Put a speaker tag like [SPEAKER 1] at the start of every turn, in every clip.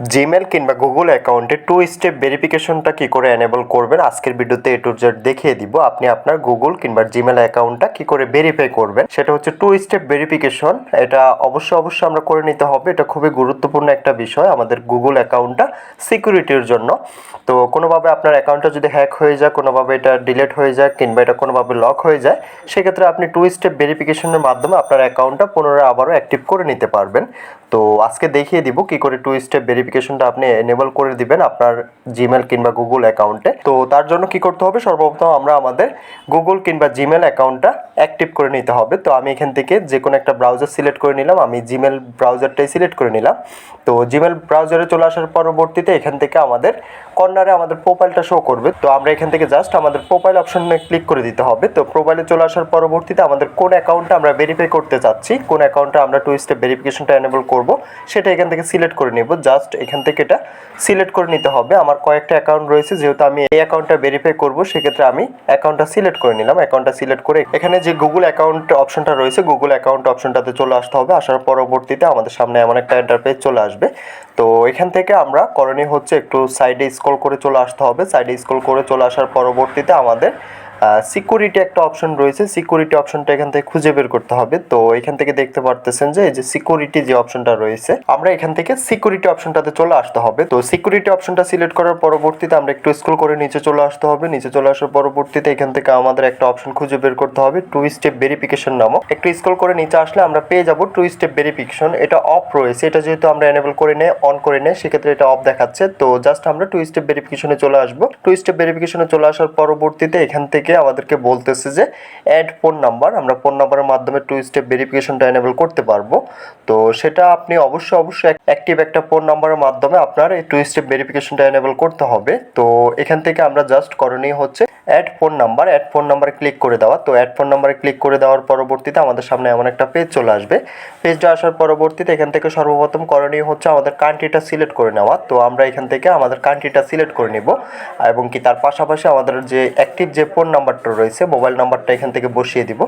[SPEAKER 1] Gmail কিংবা Google অ্যাকাউন্টে two step ভেরিফিকেশনটা কি করে এনেবল করবেন? আজকের ভিডিওতে এ টু জেড দেখিয়ে দিব। আপনি আপনার গুগল কিংবা জিমেল অ্যাকাউন্টটা কি করে ভেরিফাই করবেন? সেটা হচ্ছে টু স্টেপ ভেরিফিকেশন এটা অবশ্যই অবশ্যই আমরা করে নিতে হবে। এটা খুবই গুরুত্বপূর্ণ একটা বিষয় আমাদের গুগল অ্যাকাউন্টটা সিকিউরিটির জন্য। তো কোনোভাবে আপনার অ্যাকাউন্টটা যদি হ্যাক হয়ে যায়, কোনোভাবে এটা ডিলিট হয়ে যায় কিংবা এটা কোনোভাবে লক হয়ে যায়, সেক্ষেত্রে আপনি টু স্টেপ ভেরিফিকেশনের মাধ্যমে আপনার অ্যাকাউন্টটা পুনরায় আবারও অ্যাক্টিভ করে নিতে পারবেন। তো আজকে দেখিয়ে দিব কি করে টু স্টেপ ভেরিফিকেশনটা আপনি এনেবল করে দিবেন আপনার জিমেল কিংবা গুগল অ্যাকাউন্টে তো তার জন্য কি করতে হবে? সর্বপ্রথম আমরা আমাদের গুগল কিংবা জিমেল অ্যাকাউন্টটা অ্যাক্টিভ করে নিতে হবে। তো আমি এখান থেকে যে কোনো একটা ব্রাউজার সিলেক্ট করে নিলাম। আমি জিমেল ব্রাউজারটাই সিলেক্ট করে নিলাম। তো জিমেল ব্রাউজারে চলে আসার পরবর্তীতে এখান থেকে আমাদের কর্নারে আমাদের প্রোফাইলটা শো করবে। তো আমরা এখান থেকে জাস্ট আমাদের প্রোফাইল অপশনে ক্লিক করে দিতে হবে। তো প্রোফাইলে চলে আসার পরবর্তীতে আমাদের কোন অ্যাকাউন্টটা আমরা ভেরিফাই করতে চাচ্ছি, কোন অ্যাকাউন্টটা আমরা টু স্টেপ ভেরিফিকেশনটা এনেবল করব, সেটা এখান থেকে সিলেক্ট করে নিব। জাস্ট এখান থেকে এটা সিলেক্ট করে নিতে হবে। আমার কয়েকটা অ্যাকাউন্ট রয়েছে, যেহেতু আমি এই অ্যাকাউন্টটা ভেরিফাই করব, সেক্ষেত্রে আমি অ্যাকাউন্টটা সিলেক্ট করে নিলাম। অ্যাকাউন্টটা সিলেক্ট করে এখানে যে গুগল অ্যাকাউন্ট অপশনটা রয়েছে গুগল অ্যাকাউন্ট অপশনটাতে চলে আসতে হবে। আসার পরবর্তীতে আমাদের সামনে এমন একটা ইন্টারপেজ চলে আসবে। তো এখান থেকে আমরা করণীয় হচ্ছে একটু সাইডে স্ক্রল করে চলে আসতে হবে। সাইডে স্ক্রল করে চলে আসার পরবর্তীতে আমাদের সিকিউরিটি একটা অপশন রয়েছে। সিকিউরিটি অপশনটা এখান থেকে খুঁজে বের করতে হবে। তো এখান থেকে দেখতে পারতেছেন যে, এই যে সিকিউরিটি যে অপশনটা রয়েছে, আমরা এখান থেকে সিকিউরিটি অপশনটাতে চলে আসতে হবে। তো সিকিউরিটি অপশনটা সিলেক্ট করার পরবর্তীতে আমরা একটু স্ক্রল করে নিচে চলে আসতে হবে। নিচে চলে আসার পরবর্তীতে এখান থেকে আমাদের একটা অপশন খুঁজে বের করতে হবে টু স্টেপ ভেরিফিকেশন নামক। একটু স্ক্রল করে নিচে আসলে আমরা পেয়ে যাব টু স্টেপ ভেরিফিকেশন এটা অফ রয়েছে। এটা যেহেতু আমরা এনেবল করে নেই অন করে নেই, সেক্ষেত্রে এটা অফ দেখাচ্ছে। তো জাস্ট আমরা টু স্টেপ ভেরিফিকেশনে চলে আসব। টু স্টেপ ভেরিফিকেশনে চলে আসার পরবর্তীতে এখান থেকে আমাদেরকে বলতেছে যে অ্যাড ফোন নাম্বার আমরা ফোন নাম্বারের মাধ্যমে টু স্টেপ ভেরিফিকেশনটা এনেবল করতে পারব। তো সেটা আপনি অবশ্যই অবশ্যই অ্যাক্টিভ একটা ফোন নাম্বারের মাধ্যমে আপনার এই টু স্টেপ ভেরিফিকেশনটা এনেবল করতে হবে। তো এখান থেকে আমরা জাস্ট করণীয় হচ্ছে add phone number add phone নাম্বারে ক্লিক করে দেওয়া। তো অ্যাড ফোন নাম্বারে ক্লিক করে দেওয়ার পরবর্তীতে আমাদের সামনে এমন একটা পেজ চলে আসবে। পেজটা আসার পরবর্তীতে এখান থেকে সর্বপ্রথম করণীয় হচ্ছে আমাদের কান্ট্রিটা সিলেক্ট করে নেওয়া। তো আমরা এখান থেকে আমাদের কান্ট্রিটা সিলেক্ট করে নেব। এবং কি তার পাশাপাশি আমাদের যে অ্যাক্টিভ যে ফোন নাম্বারটা রয়েছে মোবাইল নাম্বারটা এখান থেকে বসিয়ে দিব।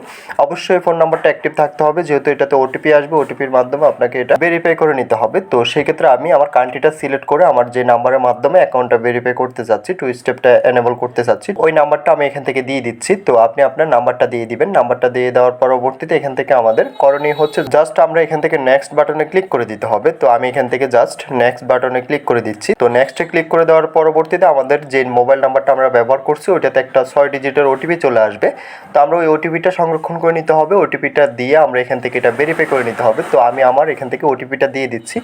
[SPEAKER 1] অবশ্যই ফোন নাম্বারটা অ্যাক্টিভ থাকতে হবে। যেহেতু এটাতে ওটিপি আসবে ওটিপির মাধ্যমে আপনাকে এটা ভেরিফাই করে নিতে হবে। তো সেই ক্ষেত্রে আমি আমার কান্ট্রিটা সিলেক্ট করে আমার যে নাম্বারের মাধ্যমে অ্যাকাউন্টটা ভেরিফাই করতে চাচ্ছি টু স্টেপটা এনেবল করতে চাচ্ছি, ওই নাম্বারটা আমি এখান থেকে দিয়ে দিচ্ছি। তো আপনি আপনার নাম্বারটা দিয়ে দিবেন। নাম্বারটা দিয়ে দেওয়ার পরবর্তীতে এখান থেকে আমাদের করণীয় হচ্ছে জাস্ট আমরা এখান থেকে নেক্সট বাটনে ক্লিক করে দিতে হবে। তো আমি এখান থেকে জাস্ট নেক্সট বাটনে ক্লিক করে দিচ্ছি। তো নেক্সটে ক্লিক করে দেওয়ার পরবর্তীতে আমাদের যে মোবাইল নাম্বারটা আমরা ব্যবহার করছি, ওইটাতে একটা ছয় ডিজিটের ওটিপি চলে আসবে। তো আমরা ওই ওটিপিটা সংরক্ষণ করে নিতে হবে। ওটিপিটা দিয়ে আমরা এখান থেকে এটা ভেরিফাই করে নিতে হবে। তো আমি আমার এখান থেকে ওটিপিটা দিয়ে দিচ্ছি।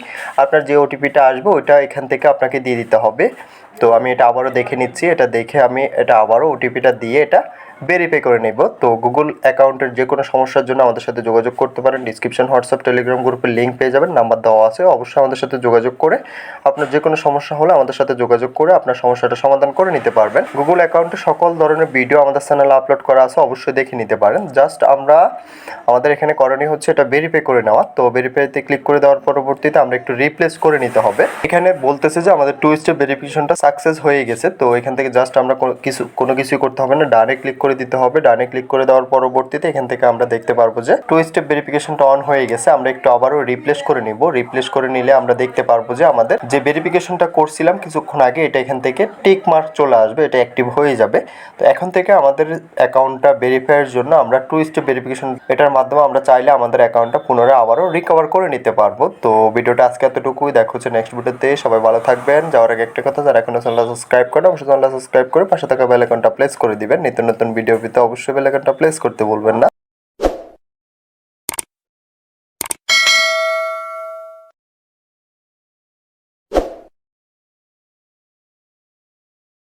[SPEAKER 1] আপনার যে ওটিপিটা আসবে, ওইটা এখান থেকে আপনাকে দিয়ে দিতে হবে। তো আমি এটা আবারও দেখে নিচ্ছি, এটা দেখে আমি এটা আবারও ওটিপিটা দিয়ে এটা ভেরিফাই করে নেব। তো গুগল অ্যাকাউন্টের যে কোনো সমস্যার জন্য আমাদের সাথে যোগাযোগ করতে পারেন ডিসক্রিপশন হোয়াটসঅ্যাপ টেলিগ্রাম গ্রুপের লিঙ্ক পেয়ে যাবেন নাম্বার দেওয়া আছে, অবশ্যই আমাদের সাথে যোগাযোগ করে আপনার যে কোনো সমস্যা হলে আমাদের সাথে যোগাযোগ করে আপনার সমস্যাটা সমাধান করে নিতে পারবেন। গুগল অ্যাকাউন্টে সকল ধরনের ভিডিও আমাদের চ্যানেলে আপলোড করা আছে, অবশ্যই দেখে নিতে পারেন। জাস্ট আমরা, আমাদের এখানে করণীয় হচ্ছে এটা ভেরিফাই করে নেওয়া। তো ভেরিফাইতে ক্লিক করে দেওয়ার পরবর্তীতে আমরা একটু রিপ্লেস করে নিতে হবে। এখানে বলতেছে যে আমাদের টু স্টেপ ভেরিফিকেশনটা সাকসেস হয়ে গেছে, তো এখান থেকে জাস্ট আমরা কিছু, কোনো কিছুই করতে হবে না। ডানে ক্লিক করে দিতে হবে। ডানে ক্লিক করে দেওয়ার পরবর্তীতে এখান থেকে আমরা দেখতে পারব যে টু স্টেপ ভেরিফিকেশনটা অন হয়ে গেছে। আমরা একটু আবারও রিপ্লেস করে নিব। রিপ্লেস করে নিলে আমরা দেখতে পারব যে আমাদের যে ভেরিফিকেশনটা করছিলাম কিছুক্ষণ আগে, এটা এখান থেকে টিক মার্ক চলে আসবে, এটা অ্যাক্টিভ হয়ে যাবে। তো এখন থেকে আমাদের অ্যাকাউন্টটা ভেরিফাইয়ের জন্য আমরা টু স্টেপ ভেরিফিকেশন এটার মাধ্যমে আমরা চাইলে আমাদের অ্যাকাউন্টটা পুনরায় আবারও রিকভার করে নিতে পারব। তো ভিডিওটা আজকে এতটুকুই। দেখো হচ্ছে নেক্সট ভিডিওতে সবাই ভালো থাকবেন। যাওয়ার আগে একটা কথা, যারা এখনও চ্যানেলটা সাবস্ক্রাইব করেন অবশ্যই চ্যানেলটা সাবস্ক্রাইব করে পাশে থাকা বেল আইকনটা প্লেস করে দিবেন। নিত্য নতুন ভিডিও পেতে অবশ্যই বেল আইকনটা প্লেস করতে বলবেন না।